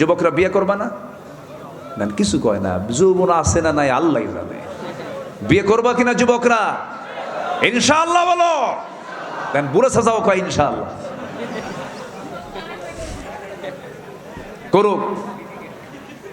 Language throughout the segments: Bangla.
যুবকরা বিয়ে করবা না? না, কিছু কয় না, যৌবন আছে না নাই, আল্লাহ জানে। বিয়ে করবা কিনা যুবকরা? ইনশাআল্লাহ বলো। দেন বুড়ো সাজাও কয়, ইনশাআল্লাহ। করুক।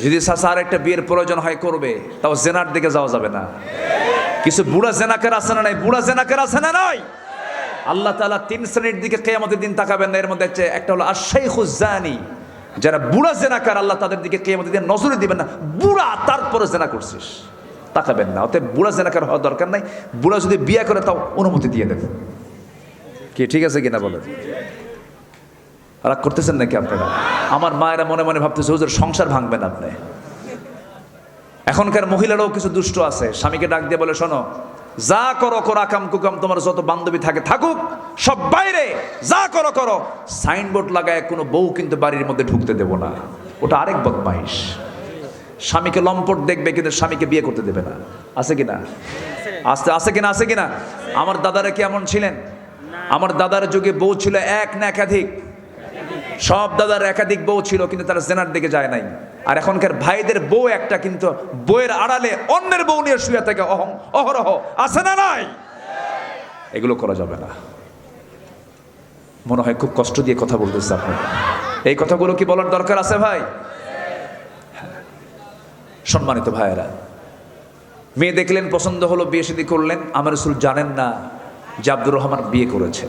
যদি সাসা আর একটা বিয়ের প্রয়োজন হয়, করবে। তাও জেনার দিকে যাওয়া যাবে না। কিছু বুড়া জেনাকের আছে না নাই? বুড়া জেনাকের আছে না নাই? আল্লাহ তাআলা তিন শ্রেণির দিকে কেয়ামতের দিন তাকাবেন না। এর মধ্যে একটা হলো আশাইখুজানি যারা বুড়া জেনাকার আল্লাহ তাদের দিকে কেয়ামতের দিন নজরে দিবেন না, বুড়া তারপরে জেনা করছিস। তাকাবেন না, অতএব বুড়া জেনাকার হওয়ার দরকার নাই। বুড়া যদি বিয়ে করে তাও অনুমতি দিয়ে দেবে কি, ঠিক আছে কিনা বলেন? রাগ করতেছেন নাকি আপনারা? আমার মায়েরা মনে মনে ভাবতেছে, হুজুর, সংসার ভাঙবেন আপনি। এখনকার মহিলারাও কিছু দুষ্ট আছে। স্বামীকে ডাক দিয়ে বলে, শোনো যা করো করো, আকাম কুকাম, তোমার যত বান্ধবী থাকে, থাকুক, সব বাইরে, যা করো করো। সাইনবোর্ড লাগায় কোনো বউ কিন্তু বাড়ির মধ্যে ঢুকতে দেব না। ওটা আরেক বদমাইশ। স্বামীকে লম্পট দেখবে, কিন্তু স্বামীকে বিয়ে করতে দেবে না। আছে কিনা? আস্তে, আছে কিনা আছে কিনা? আমার দাদারা কি এমন ছিলেন? আমার দাদার যুগে বউ ছিল এক না একাধিক। সব দাদার একাধিক বউ ছিল, কিন্তু তারা জেনার দিকে যায় নাই। আর এখনকার ভাইদের বউ একটা কিন্তু বইয়ের আড়ালে অন্যের বউ নিয়ে শুয়ে থাকে। অহং, অহরহ। আছে না নাই? এগুলো করা যাবে না। মনে হয় খুব কষ্ট দিয়ে কথা বলতেছে আপনি। এই কথাগুলো কি বলার দরকার আছে ভাই? হ্যাঁ। সম্মানিত ভাইয়েরা, মেয়ে দেখলেন, পছন্দ হলো, বিয়ে শাদী করলেন। আমার রসুল জানেন না যে আব্দুর রহমান বিয়ে করেছে।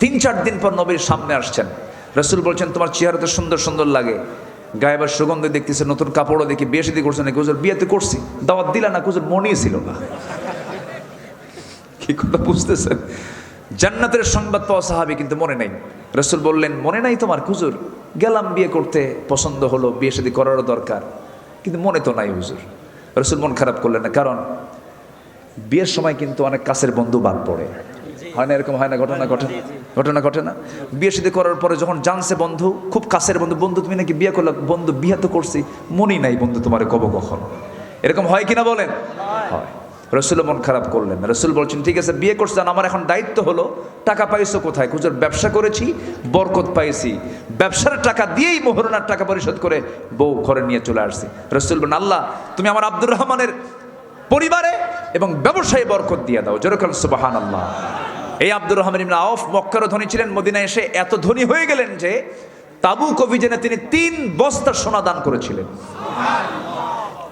তিন চার দিন পর নবীর সামনে আসছেন। রসুল বলছেন, তোমার চেহারা তো সুন্দর সুন্দর লাগে। গায়ে বা সুগন্ধ দেখতেছে, নতুন কাপড়ও দেখি, বিয়ে শাদী করছে না কুজুর বিয়েতে করছি। দাওয়াত দিলা না কুজুর মনেই ছিল না। কি কথা বুঝতেছেন? জান্নাতের সংবাদ পাওয়া সাহাবি কিন্তু মনে নাই। রসুল বললেন, মনে নাই তোমার কুজুর গেলাম বিয়ে করতে, পছন্দ হলো, বিয়ে শাদী করারও দরকার। কিন্তু মনে তো নাই, হুজুর। রসুল মন খারাপ করলেন না, কারণ বিয়ের সময় কিন্তু অনেক কাছের বন্ধু বাদ পড়ে। হয় না, এরকম হয় না, ঘটনা ঘটে ঘটনা ঘটে না। বিয়ে শাদী করার পরে যখন জানছে বন্ধু, খুব কাছের বন্ধু বন্ধু তুমি নাকি বিয়ে করলে? বন্ধু, বিয়ে তো করছি, মনেই নাই বন্ধু তোমার, কব কখন? এরকম হয় কিনা বলেন? হয়। রসুল মন খারাপ করলেন। রসুল বলছেন, ঠিক আছে, বিয়ে করছেন, আমার এখন দায়িত্ব হলো, টাকা পাইছো কোথায়? খুচর ব্যবসা করেছি, বরকত পাইছি। ব্যবসার টাকা দিয়েই মোহরনার টাকা পরিশোধ করে বউ ঘরে নিয়ে চলে আসছি। রসুল বলেন আল্লাহ, তুমি আমার আব্দুর রহমানের পরিবারে এবং ব্যবসায়ী বরকত দিয়ে দাও। যেরকম সুবাহান আল্লাহ এই আব্দুর রহমান ইবনে আউফ মক্কারও ধনী ছিলেন, মদিনায় এসে এত ধনী হয়ে গেলেন যে তাবু অভিযানে তিনি তিন বস্তা সোনা দান করেছিলেন।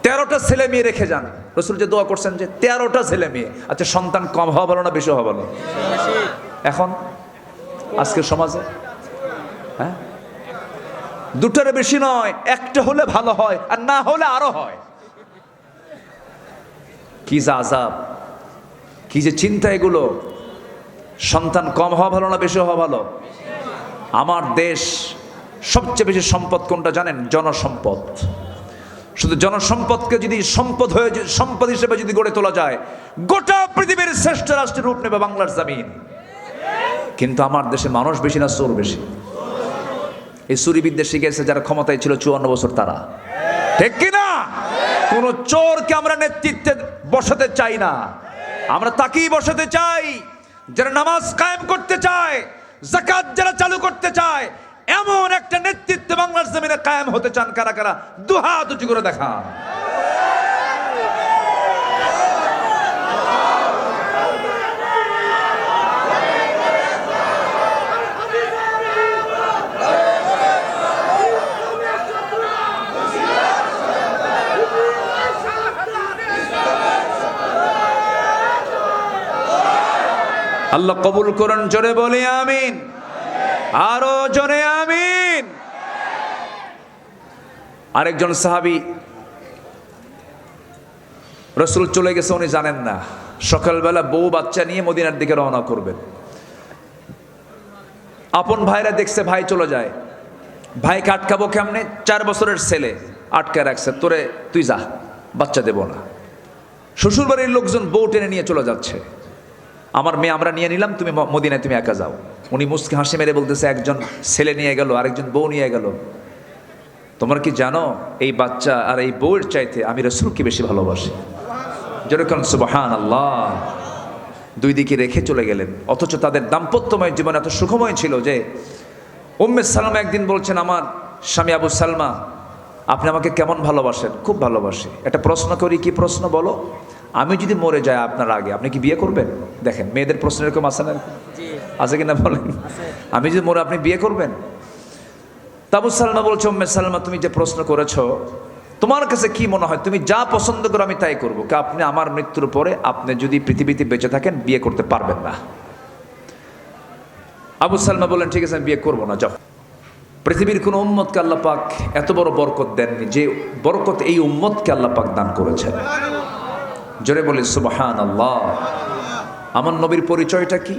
তেরোটা ছেলে মেয়ে রেখে যান। রসুল যে দোয়া করছেন যে তেরোটা ছেলে মেয়ে। আচ্ছা সন্তান কম হওয়া ভালো না বেশি হওয়া ভালো? এখন? আজকের সমাজে? হ্যাঁ? দুটারে বেশি নয়, একটা হলে ভালো হয় আর না হলে আরও হয়। কি যে আজাব কি যে চিন্তা এগুলো। সন্তান কম হওয়া ভালো না বেশি হওয়া ভালো? আমার দেশ সবচেয়ে বেশি সম্পদ কোনটা জানেন? জনসম্পদ। শুধু জনসম্পদকে যদি সম্পদ হয়ে সম্পদ হিসেবে যদি গড়ে তোলা যায়, গোটা পৃথিবীর শ্রেষ্ঠ রাষ্ট্রের রূপ নেবে বাংলার জামিন। কিন্তু আমার দেশে মানুষ বেশি না চোর বেশি? এই চুরিবিদ্যা শিখেছে যারা ক্ষমতায় ছিল চুয়ান্ন বছর তারা। ঠিক কিনা কোন চোরকে আমরা নেতৃত্বে বসাতে চাই না। আমরা তাকেই বসাতে চাই। যারা নামাজ কায়েম করতে চায় জাকাত যারা চালু করতে চায়, এমন একটা নেতৃত্ব বাংলার জমিনে কায়েম হতে চান কারা কারা? দুহাত উঁচু করে দেখা আল্লাহ কবুল করুন, জোরে বলি আমিন। আরও জোরে আমিন। আরেকজন সাহাবি রসুল চলে গেছে, উনি জানেন না। সকালবেলা বউ বাচ্চা নিয়ে মদিনার দিকে রওনা করবেন আপন ভাইরা দেখছে, ভাই চলে যায়। ভাইকে আটকাবো কেমনে? চার বছরের ছেলে আটকে রাখছে। তোরে তুই যা, বাচ্চা দেব না। শ্বশুরবাড়ির লোকজন বউ টেনে নিয়ে চলে যাচ্ছে। আমার মেয়ে আমরা নিয়ে নিলাম, তুমি মদিনায় তুমি একা যাও। উনি মুসকি হাসি মেরে বলতেছে, একজন ছেলে নিয়ে গেল, আরেকজন বউ নিয়ে গেল। তোমরা কি জানো, এই বাচ্চা আর এই বউয়ের চাইতে আমি রসুলকে বেশি ভালোবাসি? যেরকম সুবাহান আল্লাহ দুই দিকে রেখে চলে গেলেন। অথচ তাদের দাম্পত্যময় জীবন এত সুখময় ছিল যে, উম্মে সালমা একদিন বলছেন, আমার স্বামী আবু সালমা, আপনি আমাকে কেমন ভালোবাসেন? খুব ভালোবাসি। একটা প্রশ্ন করি, কি প্রশ্ন বলো? আমি যদি মরে যাই আপনার আগে, আপনি কি বিয়ে করবেন? দেখেন, মেয়েদের প্রশ্ন এরকম আছে না? আছে কিনা বলেন? আমি যদি মরে, আপনি বিয়ে করবেন? তাবু সালমা বলছো, উম্মে সালমা, তুমি যে প্রশ্ন করেছ, তোমার কাছে কি মনে হয়? তুমি যা পছন্দ করো, আমি তাই করব। আপনি আমার মৃত্যুর পরে আপনি যদি পৃথিবীতে বেঁচে থাকেন, বিয়ে করতে পারবেন না। আবু সালমা বললেন ঠিক আছে, আমি বিয়ে করব না, যাও। পৃথিবীর কোন উম্মতকে আল্লাহ পাক এত বড় বরকত দেননি, যে বরকত এই উম্মতকে আল্লাহ পাক দান করেছেন। জোরে বলি সুবহান আল্লাহ আমার নবীর পরিচয়টা কি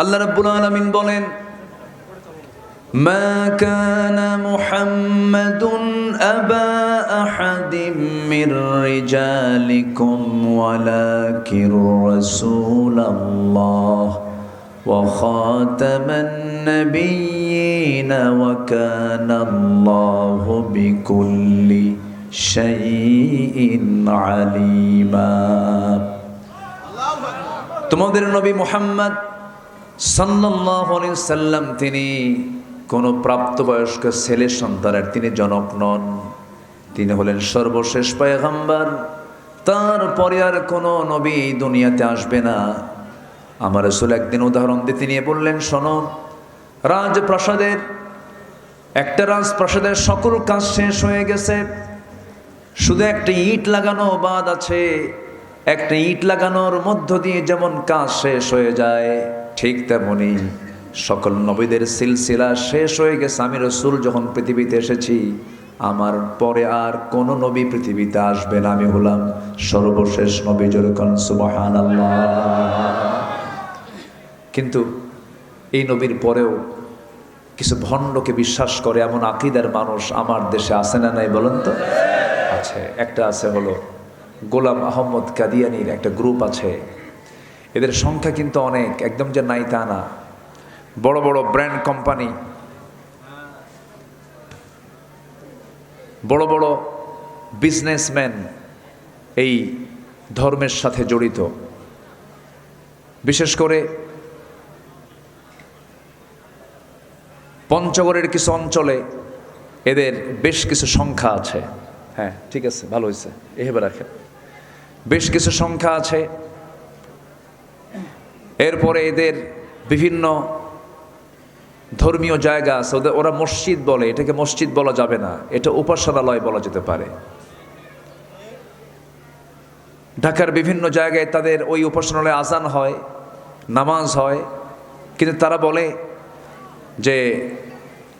আল্লাহ রাব্বুল আলামিন বলেন ما كان محمد أبا أحد من رجالكم ولكن رسول الله وخاتم النبيين وكان الله بكل আলিমা। তোমাদের নবী মোহাম্মদ সাল্লাম, তিনি কোনো প্রাপ্তবয়স্ক ছেলে সন্তানের, তিনি জনক নন। তিনি হলেন সর্বশেষ পায়গাম্বার। তারপরে আর কোনো নবী দুনিয়াতে আসবে না। আমার আসলে একদিন উদাহরণ দিতে নিয়ে বললেন, শোনো, রাজপ্রাসাদের, একটা রাজপ্রাসাদের সকল কাজ শেষ হয়ে গেছে। শুধু একটা ইট লাগানো বাদ আছে, একটা ইট লাগানোর মধ্য দিয়ে যেমন কাজ শেষ হয়ে যায়, ঠিক তেমনি সকল নবীদের সিলসিলা শেষ হয়ে গেছে। আমি রসুল যখন পৃথিবীতে এসেছি, আমার পরে আর কোনো নবী পৃথিবীতে আসবে না। আমি হলাম সর্বশেষ নবী যেরকম সুবহান কিন্তু এই নবীর পরেও কিছু ভণ্ডকে বিশ্বাস করে এমন আকিদার মানুষ আমার দেশে আসে না নাই বলেন তো? আছে, একটা আছে হলো গোলাম আহমদ কাদিয়ানির একটা গ্রুপ আছে। এদের সংখ্যা কিন্তু অনেক, একদম যে নাই তা না। বড় বড় ব্র্যান্ড কোম্পানি, বড় বড় বিজনেসম্যান এই ধর্মের সাথে জড়িত। বিশেষ করে পঞ্চগড়ের কিছু অঞ্চলে এদের বেশ কিছু সংখ্যা আছে। হ্যাঁ ঠিক আছে, ভালো হয়েছে। এভাবে রাখেন। বেশ কিছু সংখ্যা আছে। এরপরে এদের বিভিন্ন ধর্মীয় জায়গা আছে। ওদের, ওরা মসজিদ বলে, এটাকে মসজিদ বলা যাবে না। এটা উপাসনালয় বলা যেতে পারে। ঢাকার বিভিন্ন জায়গায় তাদের ওই উপাসনালয়ে আজান হয়, নামাজ হয়। কিন্তু তারা বলে যে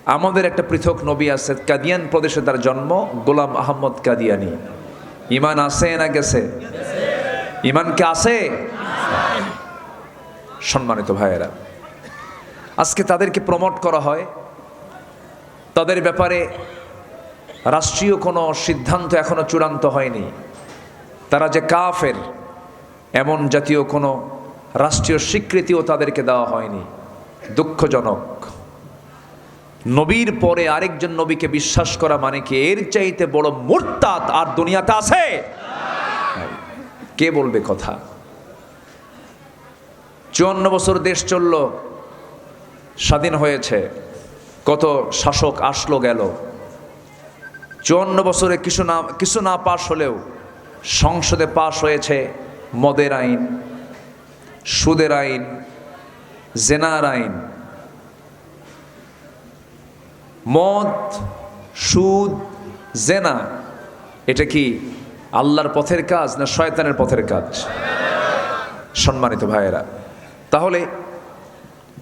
আমাদের একটা পৃথক নবী আছে, কাদিয়ান প্রদেশে তার জন্ম, গোলাম আহমদ কাদিয়ানি। ইমান আছে না গেছে? ইমান কে আছে? সম্মানিত ভাইয়েরা, আজকে তাদেরকে প্রমোট করা হয়। তাদের ব্যাপারে রাষ্ট্রীয় কোনো সিদ্ধান্ত এখনও চূড়ান্ত হয়নি। তারা যে কাফের, এমন জাতীয় কোনো রাষ্ট্রীয় স্বীকৃতিও তাদেরকে দেওয়া হয়নি। দুঃখজনক। নবীর পরে আরেকজন নবীকে বিশ্বাস করা মানে কি? এর চাইতে বড় মোরতাদ আর দুনিয়াতে আছে? কে বলবে কথা? চুয়ান্ন বছর দেশ চলল, স্বাধীন হয়েছে, কত শাসক আসলো, গেল। চুয়ান্ন বছরে কিছু না কিছু না পাশ হলেও সংসদে পাশ হয়েছে মদের আইন, সুদের আইন, জেনার আইন মদ, সুদ, জেনা, এটা কি আল্লাহর পথের কাজ না শয়তানের পথের কাজ? সম্মানিত ভাইয়েরা, তাহলে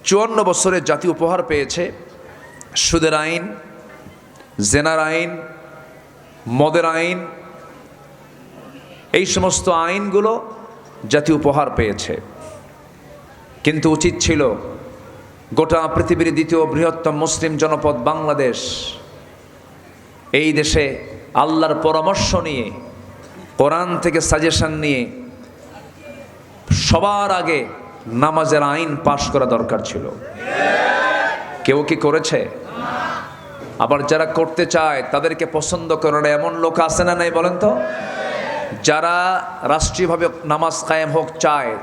চুয়ান্ন বছরের জাতীয় উপহার পেয়েছে সুদের আইন, জেনার আইন, মদের আইন, এই সমস্ত আইনগুলো জাতীয় উপহার পেয়েছে। কিন্তু উচিত ছিল গোটা পৃথিবীর দ্বিতীয় বৃহত্তম মুসলিম জনপদ বাংলাদেশ। এই দেশে আল্লাহর পরামর্শ নিয়ে, কোরআন থেকে সাজেশন নিয়ে সবার আগে নামাজের আইন পাশ করা দরকার ছিল। কেউ কি করেছে? আবার যারা করতে চায়, তাদেরকে পছন্দ করে না এমন লোক আছে না নাই বলেন তো? যারা রাষ্ট্রীয়ভাবে নামাজ কায়েম হোক চায়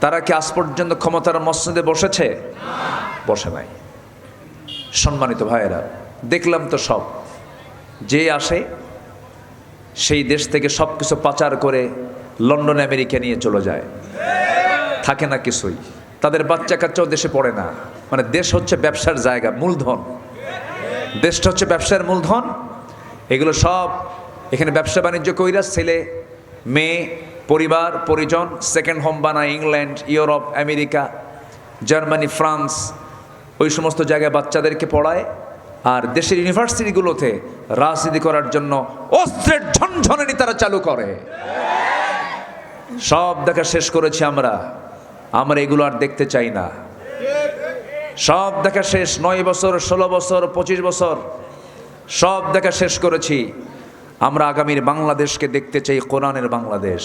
তারা কি আজ পর্যন্ত ক্ষমতার মসজিদে বসেছে? বসে নাই। সম্মানিত ভাইয়েরা, দেখলাম তো সব। যে আসে, সেই দেশ থেকে সব কিছু পাচার করে লন্ডন, আমেরিকা নিয়ে চলে যায়। থাকে না কিছুই। তাদের বাচ্চা কাচ্চাও দেশে পড়ে না। মানে দেশ হচ্ছে ব্যবসার জায়গা, মূলধন। দেশটা হচ্ছে ব্যবসার মূলধন। এগুলো সব এখানে ব্যবসা বাণিজ্য কইরা ছেলে, মেয়ে পরিবার, পরিজন সেকেন্ড হোম বানায় England, Europe, America, Germany, France, ওই সমস্ত জায়গায় বাচ্চাদেরকে পড়ায় আর দেশের ইউনিভার্সিটিগুলোতে রাজনীতি করার জন্য অস্ত্রের ঝনঝনানি তারা চালু করে। সব দেখা শেষ করেছি আমরা। আমরা এগুলো আর দেখতে চাই না। সব দেখা শেষ, নয় বছর, ষোলো বছর, পঁচিশ বছর, সব দেখা শেষ করেছি। আমরা আগামীর বাংলাদেশকে দেখতে চাই কোরআনের বাংলাদেশ।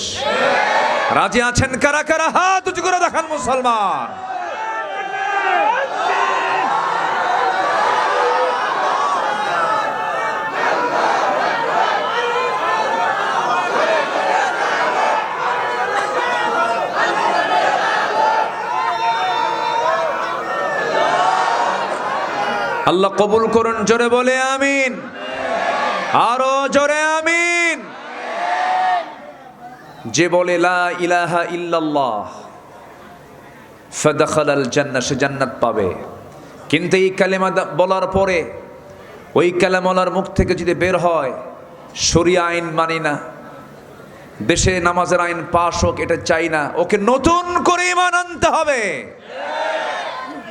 রাজি আছেন কারা কারা? হাত উঁচু করে দেখান মুসলমান। আল্লাহ কবুল করুন, জোরে বলে আমিন। আরও জোরে আমিন। যে বলে, লা ইলাহা ইল্লাল্লাহ ফাদাখালাল জান্নাহ, সে জান্নাত পাবে। কিন্তু এই কালেমা বলার পরে, ওই কালেমালার মুখ থেকে যদি বের হয়, শরিয়া আইন মানি না। দেশে নামাজের আইন পাশ হোক, এটা চাই না। ওকে নতুন করে ইমান আনতে হবে।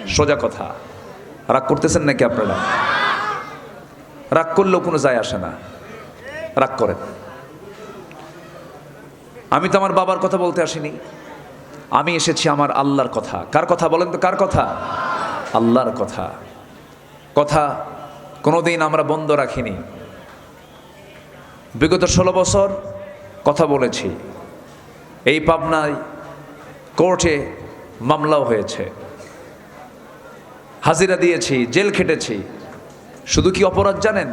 সোজা কথা। রাগ করতেছেন নাকি আপনারা? রাগ করলেও কোনো যায় আসে না। রাগ করেন। আমি তো আমার বাবার কথা বলতে আসিনি। আমি এসেছি আমার আল্লাহর কথা। কার কথা বলেন তো কার কথা? আল্লাহর কথা। কথা কোনোদিন আমরা বন্ধ রাখিনি। বিগত ষোলো বছর কথা বলেছি। এই পাবনায় কোর্টে মামলাও হয়েছে। হাজিরা দিয়েছি, জেল খেটেছি। শুধু কি অপরাধ জানেন?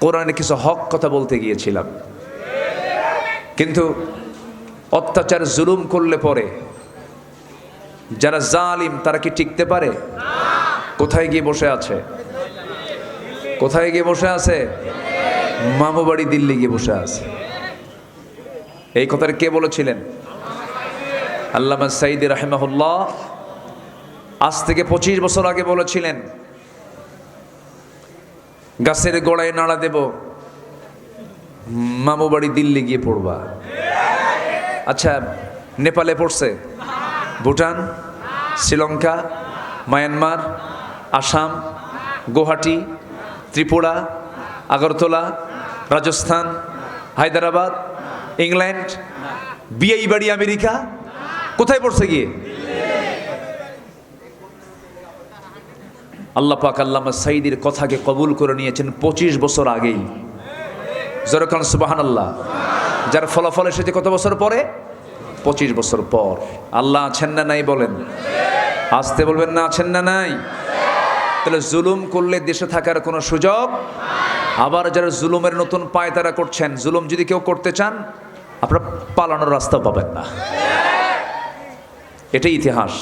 কোরআনে কিছু হক কথা বলতে গিয়েছিলাম। কিন্তু অত্যাচার, জুলুম করলে পরে যারা জালিম, তারা কি টিকতে পারে? কোথায় গিয়ে বসে আছে? কোথায় গিয়ে বসে আছে? মামু বাড়ি দিল্লি গিয়ে বসে আছে। এই কথাটা কে বলেছিলেন? আল্লামা সাইদি রাহেমাহুল্লাহ। আজ থেকে পঁচিশ বছর আগে বলেছিলেন গাছের গোড়ায় নাড়া দেব। মামু বাড়ি দিল্লি গিয়ে পড়বা। আচ্ছা নেপালে পড়ছে? ভুটান, শ্রীলঙ্কা, মায়ানমার, আসাম, গুয়াহাটি, ত্রিপুরা, আগরতলা, রাজস্থান, হায়দ্রাবাদ, ইংল্যান্ড, বিআই বাড়ি আমেরিকা। কোথায় পড়ছে গিয়ে? আল্লাহ পাক আল্লামা সাইদির কথাকে কবুল করে নিয়েছেন পঁচিশ বছর আগেই। জরকান সুবাহান আল্লাহ যার ফলাফল এসেছে কত বছর পরে? পঁচিশ বছর পর। আল্লাহ আছেন না নাই বলেন। আসতে বলবেন না আছেন না নাই? তাহলে জুলুম করলে দেশে থাকার কোনো সুযোগ? আবার যারা জুলুমের নতুন পায় তারা করছেন। জুলুম যদি কেউ করতে চান, আপনারা পালানোর রাস্তা পাবেন না। এটাই ইতিহাস।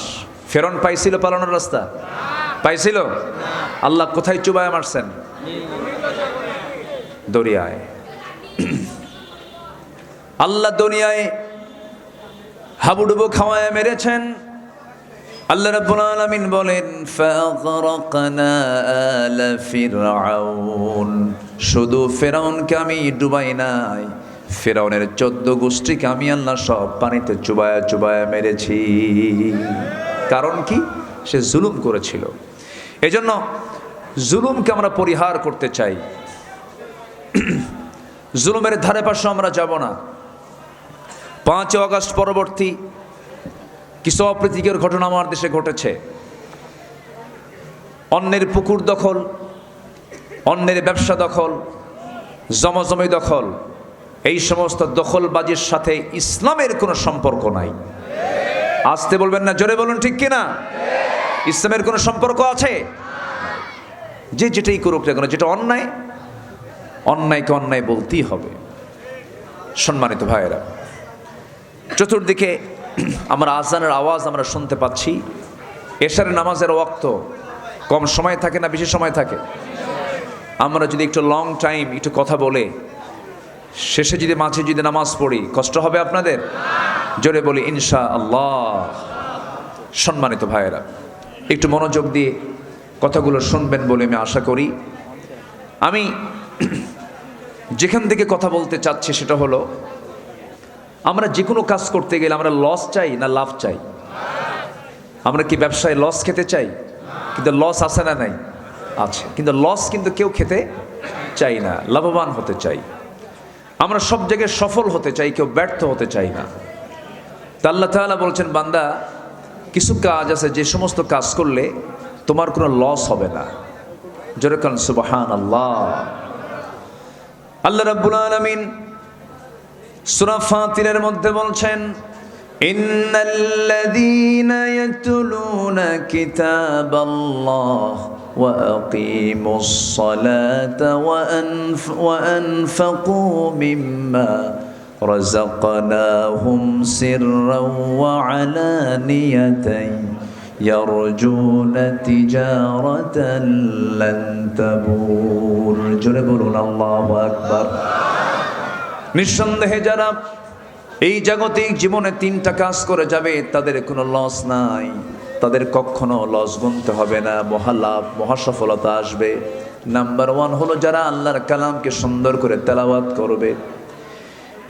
ফেরন পাইছিল পালানোর রাস্তা? পাইছিল? আল্লাহ কোথায় চুবায় মারছেন? দরিয়ায়। আল্লাহ দুনিয়ায় হাবুডুবু খাওয়ায় মেরেছেন। আল্লাহ রাব্বুল আলামিন বলেন ফাগরাকনা আল ফিরআউন। শুধু ফেরাউনকে আমি ডুবাই নাই ফেরাউনের চোদ্দ গোষ্ঠীকে আমি আল্লাহ সব পানিতে চুবায়া চুবায়া মেরেছি। কারণ কি? সে জুলুম করেছিল। এজন্য জুলুমকে আমরা পরিহার করতে চাই। জুলুমের ধারে পাশে আমরা যাব না। পাঁচই অগস্ট পরবর্তী কিছু অপ্রীতিকর ঘটনা আমার দেশে ঘটেছে। অন্যের পুকুর দখল, অন্যের ব্যবসা দখল, জমজমি দখল, এই সমস্ত দখলবাজির সাথে ইসলামের কোনো সম্পর্ক নাই। আসতে বলবেন না, জোরে বলুন ঠিক কিনা? ইসলামের কোনো সম্পর্ক আছে? যে যেটাই করুক না কেন, যেটা অন্যায়, অন্যায়কে অন্যায় বলতেই হবে। সম্মানিত ভাইয়েরা, চতুর্দিকে আমরা আজানের আওয়াজ আমরা শুনতে পাচ্ছি। এশার নামাজের ওয়াক্ত কম সময় থাকে না, বেশি সময় থাকে? আমরা যদি একটু লং টাইম একটু কথা বলে, শেষে যদি মাঝে যদি নামাজ পড়ি, কষ্ট হবে আপনাদের? জোরে বলি ইনশা আল্লাহ সম্মানিত ভাইয়েরা একটু মনোযোগ দিয়ে কথাগুলো শুনবেন বলে আমি আশা করি। আমি যেখান থেকে কথা বলতে চাচ্ছি সেটা হলো, আমরা যে কোনো কাজ করতে গেলে আমরা লস চাই না লাভ চাই? আমরা কি ব্যবসায় লস খেতে চাই? কিন্তু লস আছে না নাই? আছে। কিন্তু লস কিন্তু কেউ খেতে চাই না, লাভবান হতে চাই। আমরা সব জায়গায় সফল হতে চাই, কেউ ব্যর্থ হতে চাই না। তা আল্লাহ তাআলা বলছেন, বান্দা কিছু কাজ আছে যে সমস্ত কাজ করলে তোমার কোনো লস হবে না যেরকম সুবাহান আল্লাহ আল্লাহ রাব্বুল আলামিন সূরা ফাতিরের মধ্যে বলছেন ইন্নাল্লাযীনা ইয়াতলুনা কিতাবাল্লাহ وأقيموا الصلاة وأنف وأنفقوا مما رزقناهم سرا وعلانية يرجون تجارة لن تبور جربنا الله أكبر নিঃসন্দেহে যারা এই জাগতিক জীবনে তিনটা কাজ করে যাবে তাদের কোনো লস নাই তাদের কখনো লস গুনতে হবে না মহালাভ মহাসফলতা আসবে নাম্বার ওয়ান হলো যারা আল্লাহর কালামকে সুন্দর করে তেলাওয়াত করবে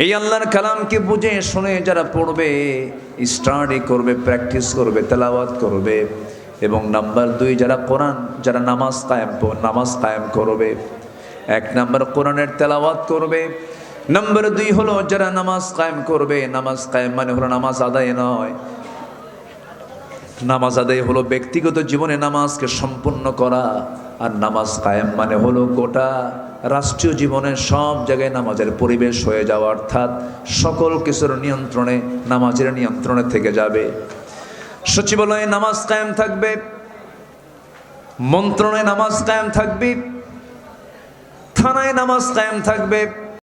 এই আল্লাহর কালামকে বুঝে, শুনে যারা পড়বে স্টাডি করবে প্র্যাকটিস করবে, তেলাওয়াত করবে, এবং নাম্বার দুই যারা কোরআন, যারা নামাজ কায়েম নামাজ কায়েম করবে, এক নাম্বার কোরআনের তেলাওয়াত করবে নাম্বার দুই হলো যারা নামাজ কায়েম করবে, নামাজ কায়েম মানে হলো নামাজ আদায় নয়। নামাজ আদায় হলো ব্যক্তিগত জীবনে নামাজকে সম্পূর্ণ করা, আর নামাজ কায়েম মানে হলো গোটা রাষ্ট্রীয় জীবনের সব জায়গায় নামাজের পরিবেশ হয়ে যাওয়া অর্থাৎ সকল কিছুর নিয়ন্ত্রণে, নামাজের নিয়ন্ত্রণে থেকে যাবে। সচিবালয়ে নামাজ কায়েম থাকবে মন্ত্রণে নামাজ কায়েম থাকবে, থানায় নামাজ কায়েম থাকবে